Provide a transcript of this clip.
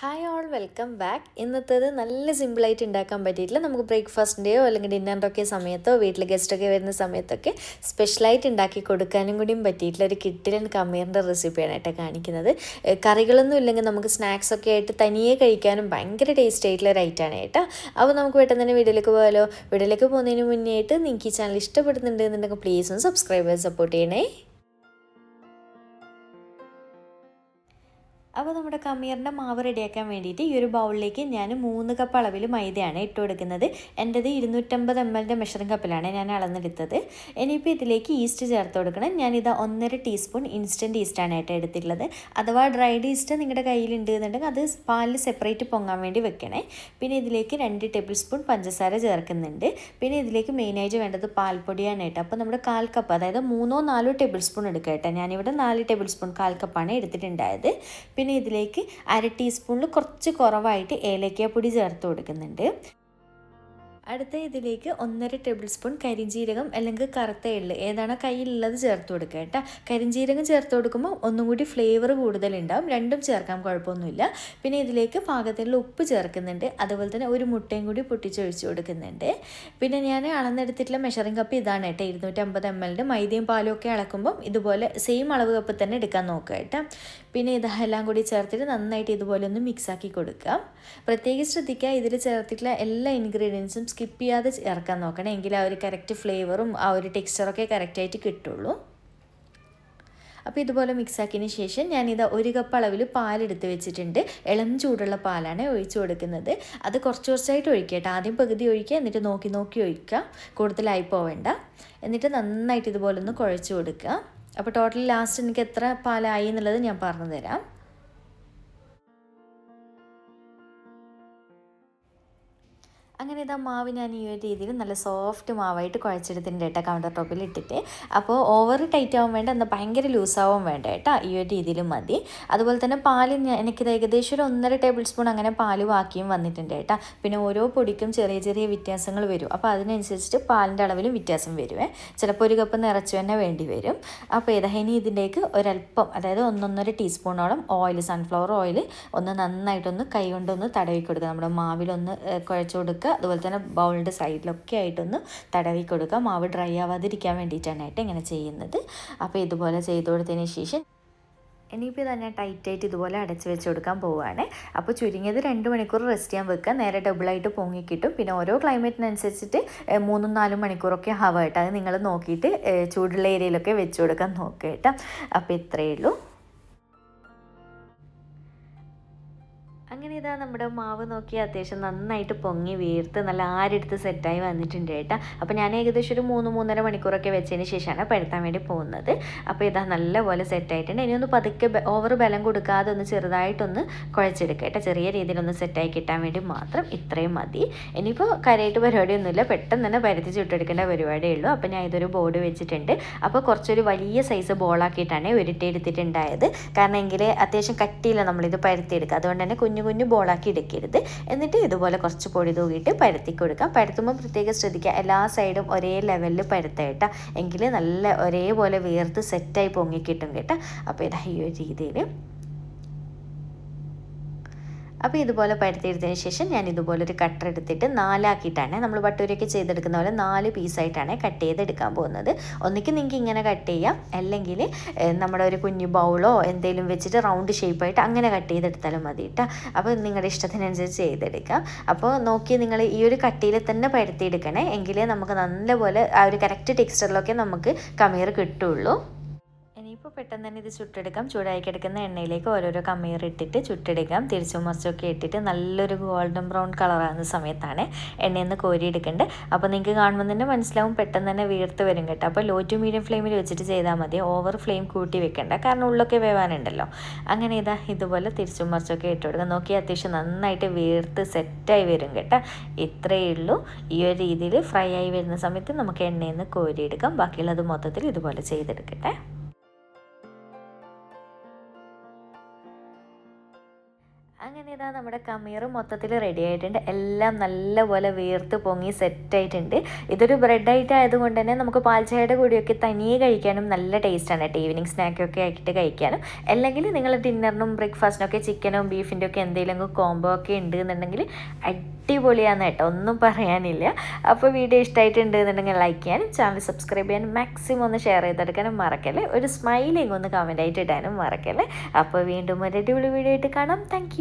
Hi all welcome back ഇന്നത്തേത് നല്ല സിമ്പിളായിട്ട് ഉണ്ടാക്കാൻ പറ്റിയിട്ടില്ല. നമുക്ക് ബ്രേക്ക്ഫാസ്റ്റിന്റെയോ അല്ലെങ്കിൽ ഡിന്നറിന്റെയൊക്കെ സമയത്തോ വീട്ടിൽ ഗസ്റ്റൊക്കെ വരുന്ന സമയത്തൊക്കെ സ്പെഷ്യലായിട്ട് ഉണ്ടാക്കി കൊടുക്കാനും കൂടിയും പറ്റിയിട്ടില്ല ഒരു കിട്ടിലൻ കമ്മീറിന്റെ റെസിപ്പിയാണ് കേട്ടോ കാണിക്കുന്നത്. കറികളൊന്നും ഇല്ലെങ്കിൽ നമുക്ക് സ്നാക്സ് ഒക്കെ ആയിട്ട് തനിയെ കഴിക്കാനും ഭയങ്കര ടേസ്റ്റ് ആയിട്ടുള്ള ഒരു ഐറ്റമാണ് കേട്ടോ. അപ്പോൾ നമുക്ക് പെട്ടെന്ന് തന്നെ വീട്ടിലേക്ക് പോയാലോ വീട്ടിലേക്ക് പോകുന്നതിന് മുന്നേ ആയിട്ട് നിങ്ങൾക്ക് ഈ ചാനൽ ഇഷ്ടപ്പെടുന്നുണ്ട് എന്നുണ്ടെങ്കിൽ പ്ലീസ് ഒന്ന് സബ്സ്ക്രൈബ് സപ്പോർട്ട് ചെയ്യണേ. അപ്പോൾ നമ്മുടെ കമ്മീറിന്റെ മാവ് റെഡിയാക്കാൻ വേണ്ടിയിട്ട് ഈ ഒരു ബൗളിലേക്ക് ഞാൻ മൂന്ന് കപ്പ് അളവിൽ മൈദയാണ് ഇട്ട് കൊടുക്കുന്നത്. എന്റെത് ഇരുന്നൂറ്റമ്പത് എം എല്ലിന്റെ മെഷറിംഗ് കപ്പിലാണ് ഞാൻ അളന്നെടുത്തത്. ഇനിയിപ്പോൾ ഇതിലേക്ക് ഈസ്റ്റ് ചേർത്ത് കൊടുക്കണം. ഞാനിത് ഒന്നര ടീസ്പൂൺ ഇൻസ്റ്റന്റ് ഈസ്റ്റാണ് ഏട്ടാ എടുത്തിട്ടുള്ളത്. അഥവാ ഡ്രൈഡ് ഈസ്റ്റ് നിങ്ങളുടെ കയ്യിലുണ്ട് എന്നുണ്ടെങ്കിൽ അത് പാലിൽ സെപ്പറേറ്റ് പൊങ്ങാൻ വേണ്ടി വെക്കണേ. പിന്നെ ഇതിലേക്ക് രണ്ട് ടേബിൾ സ്പൂൺ പഞ്ചസാര ചേർക്കുന്നുണ്ട്. പിന്നെ ഇതിലേക്ക് മെയിനായിട്ട് വേണ്ടത് പാൽപ്പൊടിയാണ് കേട്ടോ. അപ്പോൾ നമ്മുടെ കാൽ കപ്പ് അതായത് മൂന്നോ നാലോ ടേബിൾ സ്പൂൺ എടുക്കുക കേട്ടോ. ഞാനിവിടെ നാല് ടേബിൾ സ്പൂൺ കാൽ കപ്പാണ് എടുത്തിട്ടുണ്ടായത്. പിന്നെ ഇതിലേക്ക് അര ടീസ്പൂണിൽ കുറച്ച് കുറവായിട്ട് ഏലക്കാപ്പൊടി ചേർത്ത് കൊടുക്കുന്നുണ്ട്. അടുത്ത ഇതിലേക്ക് ഒന്നര ടേബിൾ സ്പൂൺ കരിഞ്ജീരകം അല്ലെങ്കിൽ കറുത്ത എള്ള് ഏതാണോ കയ്യിലുള്ളത് ചേർത്ത് കൊടുക്കുക കേട്ടോ. കരിഞ്ജീരകം ചേർത്ത് കൊടുക്കുമ്പോൾ ഒന്നും കൂടി ഫ്ലേവർ കൂടുതലുണ്ടാവും രണ്ടും ചേർക്കാൻ കുഴപ്പമൊന്നുമില്ല. പിന്നെ ഇതിലേക്ക് പാകത്തിനുള്ള ഉപ്പ് ചേർക്കുന്നുണ്ട് അതുപോലെ തന്നെ ഒരു മുട്ടയും കൂടി പൊട്ടിച്ചൊഴിച്ച് കൊടുക്കുന്നുണ്ട്. പിന്നെ ഞാൻ അളന്നെടുത്തിട്ടുള്ള മെഷറിംഗ് കപ്പ് ഇതാണ് കേട്ടോ ഇരുന്നൂറ്റമ്പത് എം എല്ലിന്റെ മൈദയും പാലും ഒക്കെ അളക്കുമ്പം ഇതുപോലെ സെയിം അളവ് കപ്പ് തന്നെ എടുക്കാൻ നോക്കുക കേട്ടോ. പിന്നെ ഇതെല്ലാം കൂടി ചേർത്തിട്ട് നന്നായിട്ട് ഇതുപോലെ ഒന്ന് മിക്സാക്കി കൊടുക്കാം. പ്രത്യേകം ശ്രദ്ധിക്കുക ഇതിൽ ചേർത്തിട്ടുള്ള എല്ലാ ഇൻഗ്രീഡിയൻസും സ്കിപ്പ് ചെയ്യാതെ ചേർക്കാൻ നോക്കണം. എങ്കിൽ ആ ഒരു കറക്റ്റ് ഫ്ലേവറും ആ ഒരു ടെക്സ്ചറൊക്കെ കറക്റ്റായിട്ട് കിട്ടുള്ളൂ. അപ്പോൾ ഇതുപോലെ മിക്സാക്കിയതിന് ശേഷം ഞാനിത് ഒരു കപ്പ് അളവിൽ പാലെടുത്ത് വെച്ചിട്ടുണ്ട്. ഇളം ചൂടുള്ള പാലാണ് ഒഴിച്ചു കൊടുക്കുന്നത്. അത് കുറച്ച് കുറച്ചായിട്ട് ഒഴിക്കുക കേട്ടോ ആദ്യം പകുതി ഒഴിക്കുക എന്നിട്ട് നോക്കി നോക്കി ഒഴിക്കുക കൂടുതലായി പോവേണ്ട. എന്നിട്ട് നന്നായിട്ട് ഇതുപോലെ ഒന്ന് കുഴച്ച് കൊടുക്കുക. അപ്പോൾ ടോട്ടൽ ലാസ്റ്റ് എനിക്ക് എത്ര പാലായി എന്നുള്ളത് ഞാൻ പറഞ്ഞു തരാം അങ്ങനെ ഇതാ മാവ് ഞാൻ ഈ ഒരു രീതിയിൽ നല്ല സോഫ്റ്റ് മാവായിട്ട് കുഴച്ചെടുത്തിട്ടുണ്ട് കേട്ടോ കൗണ്ടർ ടോപ്പിൽ ഇട്ടിട്ട്. അപ്പോൾ ഓവർ ടൈറ്റ് ആവാൻ വേണ്ട എന്നാൽ ഭയങ്കര ലൂസാവാൻ വേണ്ട കേട്ടോ ഈ ഒരു രീതിയിൽ മതി. അതുപോലെ തന്നെ എനിക്ക് എനിക്കിത് ഏകദേശം ഒരു ഒന്നര ടേബിൾ സ്പൂൺ അങ്ങനെ പാൽ ബാക്കിയും വന്നിട്ടുണ്ട് കേട്ടോ. പിന്നെ ഓരോ പൊടിക്കും ചെറിയ ചെറിയ വ്യത്യാസങ്ങൾ വരും. അപ്പോൾ അതിനനുസരിച്ചിട്ട് പാലിന്റെ അളവിലും വ്യത്യാസം വരുവേ. ചിലപ്പോൾ ഒരു കപ്പ് നിറച്ച് തന്നെ വേണ്ടി വരും. അപ്പോൾ ഏതാ ഇനി ഇതിലേക്ക് ഒരല്പം അതായത് ഒന്നൊന്നര ടീസ്പൂണോളം ഓയിൽ സൺഫ്ലവർ ഓയിൽ ഒന്ന് നന്നായിട്ടൊന്ന് കൈ കൊണ്ടൊന്ന് തടവി കൊടുക്കുക നമ്മുടെ മാവിലൊന്ന് കുഴച്ച് കൊടുക്കുക. അതുപോലെ തന്നെ ബൗളിന്റെ സൈഡിലൊക്കെ ആയിട്ടൊന്ന് തടവി കൊടുക്കുക. മാവ് ഡ്രൈ ആവാതിരിക്കാൻ വേണ്ടിയിട്ടാണ് ഇങ്ങനെ ചെയ്യുന്നത്. അപ്പോൾ ഇതുപോലെ ചെയ്ത് കൊടുത്തതിന് ശേഷം ഇനിയിപ്പോൾ തന്നെ ടൈറ്റായിട്ട് ഇതുപോലെ അടച്ച് വെച്ച് കൊടുക്കാൻ പോവുകയാണ്. അപ്പോൾ ചുരുങ്ങിയത് രണ്ട് മണിക്കൂർ റെസ്റ്റ് ചെയ്യാൻ വെക്കുക. നേരെ ഡബിളായിട്ട് പൊങ്ങിക്കിട്ടും പിന്നെ ഓരോ ക്ലൈമറ്റിനനുസരിച്ചിട്ട് മൂന്നും നാലും മണിക്കൂറൊക്കെ ആവുക കേട്ടോ. അത് നിങ്ങൾ നോക്കിയിട്ട് ചൂടുള്ള ഏരിയയിലൊക്കെ വെച്ച് കൊടുക്കാൻ നോക്കുക കേട്ടോ. അപ്പോൾ ഇത്രയേ ഉള്ളൂ. അങ്ങനെ ഇതാ നമ്മുടെ മാവ് നോക്കി അത്യാവശ്യം നന്നായിട്ട് പൊങ്ങി വീർത്ത് നല്ല ആരെടുത്ത് സെറ്റായി വന്നിട്ടുണ്ട് കേട്ടോ. അപ്പോൾ ഞാൻ ഏകദേശം ഒരു മൂന്ന് മൂന്നര മണിക്കൂറൊക്കെ വെച്ചതിന് ശേഷമാണ് പരത്താൻ വേണ്ടി പോകുന്നത്. അപ്പോൾ ഇതാ നല്ലപോലെ സെറ്റായിട്ടുണ്ട്. ഇനി ഒന്ന് പതുക്കെ ഓവർ ബലം കൊടുക്കാതെ ഒന്ന് ചെറുതായിട്ടൊന്ന് കുഴച്ചെടുക്കുക കേട്ടോ. ചെറിയ രീതിയിലൊന്ന് സെറ്റായി കിട്ടാൻ വേണ്ടി മാത്രം ഇത്രയും മതി. ഇനിയിപ്പോൾ കരയായിട്ട് പരിപാടിയൊന്നുമില്ല. പെട്ടെന്ന് തന്നെ പരത്തി ചുട്ടെടുക്കേണ്ട പരിപാടിയേ ഉള്ളൂ. അപ്പോൾ ഞാൻ ഇതൊരു ബോർഡ് വെച്ചിട്ടുണ്ട്. അപ്പോൾ കുറച്ചൊരു വലിയ സൈസ് ബോളാക്കിയിട്ടാണ് ഉരുട്ടിയെടുത്തിട്ടുണ്ടായത്. കാരണം എങ്കിൽ അത്യാവശ്യം കട്ടിയില്ല നമ്മളിത് പരത്തിയെടുക്കുക. അതുകൊണ്ട് തന്നെ കുഞ്ഞു കുഞ്ഞു കുഞ്ഞു ബോളാക്കി എടുക്കരുത്. എന്നിട്ട് ഇതുപോലെ കുറച്ച് പൊടി തൂകിയിട്ട് പരത്തി കൊടുക്കാം പരത്തുമ്പോൾ പ്രത്യേകം ശ്രദ്ധിക്കുക. എല്ലാ സൈഡും ഒരേ ലെവലിൽ പരത്തേട്ടാ എങ്കിൽ നല്ല ഒരേപോലെ വേർത്ത് സെറ്റായി പൊങ്ങിക്കിട്ടും കേട്ടോ അപ്പോൾ ഇതാ ഈ ഒരു രീതിയിൽ അപ്പോൾ ഇതുപോലെ പരത്തിയെടുത്തതിന് ശേഷം ഞാൻ ഇതുപോലെ ഒരു കട്ടർ എടുത്തിട്ട് നാലാക്കിയിട്ടാണ് നമ്മൾ വട്ടൂരൊക്കെ ചെയ്തെടുക്കുന്ന പോലെ നാല് പീസായിട്ടാണ് കട്ട് ചെയ്തെടുക്കാൻ പോകുന്നത്. ഒന്നിക്ക് നിങ്ങൾക്ക് ഇങ്ങനെ കട്ട് ചെയ്യാം. അല്ലെങ്കിൽ നമ്മുടെ ഒരു കുഞ്ഞു ബൗളോ എന്തെങ്കിലും വെച്ചിട്ട് റൗണ്ട് ഷേപ്പായിട്ട് അങ്ങനെ കട്ട് ചെയ്തെടുത്താലും മതി കേട്ടോ അപ്പോൾ നിങ്ങളുടെ ഇഷ്ടത്തിനനുസരിച്ച് ചെയ്തെടുക്കാം. അപ്പോൾ നോക്കി നിങ്ങൾ ഈ ഒരു കട്ടിയിൽ തന്നെ പരത്തിയെടുക്കണേ. എങ്കിലേ നമുക്ക് നല്ലപോലെ ആ ഒരു കറക്റ്റ് ടെക്സ്ചറിലൊക്കെ നമുക്ക് കമീർ കിട്ടുള്ളൂ. ഇനിയിപ്പോൾ പെട്ടെന്ന് തന്നെ ഇത് ചുട്ടെടുക്കാം. ചൂടായി കിടക്കുന്ന എണ്ണയിലേക്ക് ഓരോരോ കമ്മീർ ഇട്ടിട്ട് ചുട്ടെടുക്കാം. തിരിച്ചും മറിച്ചൊക്കെ ഇട്ടിട്ട് നല്ലൊരു ഗോൾഡൻ ബ്രൗൺ കളറാകുന്ന സമയത്താണ് എണ്ണയിൽ നിന്ന് കോരിയെടുക്കേണ്ടത്. അപ്പോൾ നിങ്ങൾക്ക് കാണുമ്പോൾ തന്നെ മനസ്സിലാവും പെട്ടെന്ന് തന്നെ വീർത്ത് വരും കേട്ടോ. അപ്പോൾ ലോ ടു മീഡിയം ഫ്ലെയിമിൽ വെച്ചിട്ട് ചെയ്താൽ മതി. ഓവർ ഫ്ലെയിം കൂട്ടി വെക്കേണ്ട. കാരണം ഉള്ളൊക്കെ വേവാനുണ്ടല്ലോ. അങ്ങനെ ഇതാ ഇതുപോലെ തിരിച്ചും മറിച്ചൊക്കെ ഇട്ട് കൊടുക്കാം. നോക്കി അത്യാവശ്യം നന്നായിട്ട് വീർത്ത് സെറ്റായി വരും കേട്ടോ. ഇത്രയേ ഉള്ളൂ. ഈ ഒരു രീതിയിൽ ഫ്രൈ ആയി വരുന്ന സമയത്ത് നമുക്ക് എണ്ണയിൽ നിന്ന് കോരിയെടുക്കാം. ബാക്കിയുള്ളത് മൊത്തത്തിൽ ഇതുപോലെ ചെയ്തെടുക്കട്ടെ. നമ്മുടെ കമീർ മൊത്തത്തിൽ റെഡി ആയിട്ടുണ്ട്. എല്ലാം നല്ലപോലെ വീർത്ത് പൊങ്ങി സെറ്റായിട്ടുണ്ട് ഇതൊരു ബ്രെഡ് ഐറ്റം ആയതുകൊണ്ട് തന്നെ നമുക്ക് പാൽച്ചായയുടെ കൂടിയൊക്കെ തനിയെ കഴിക്കാനും നല്ല ടേസ്റ്റാണ് കേട്ടോ ഈവനിങ് സ്നാക്കൊക്കെ ആക്കിയിട്ട് കഴിക്കാനും. അല്ലെങ്കിൽ നിങ്ങൾ ഡിന്നറിനും ബ്രേക്ക്ഫാസ്റ്റിനൊക്കെ ചിക്കനും ബീഫിന്റെ ഒക്കെ എന്തെങ്കിലും കോംബോ ഒക്കെ ഉണ്ട് എന്നുണ്ടെങ്കിൽ അടിപൊളിയാണ് കേട്ടോ ഒന്നും പറയാനില്ല. അപ്പോൾ വീഡിയോ ഇഷ്ടമായിട്ടുണ്ട് എന്നുണ്ടെങ്കിൽ ലൈക്ക് ചെയ്യാനും ചാനൽ സബ്സ്ക്രൈബ് ചെയ്യാനും മാക്സിമം ഒന്ന് ഷെയർ ചെയ്തെടുക്കാനും മറക്കല്ലേ? ഒരു സ്മൈലിങ് ഒന്ന് കമന്റ് ആയിട്ട് ഇടാനും മറക്കല്ലേ? അപ്പോൾ വീണ്ടും ഒരു അടിപൊളി വീഡിയോ ആയിട്ട് കാണാം. താങ്ക്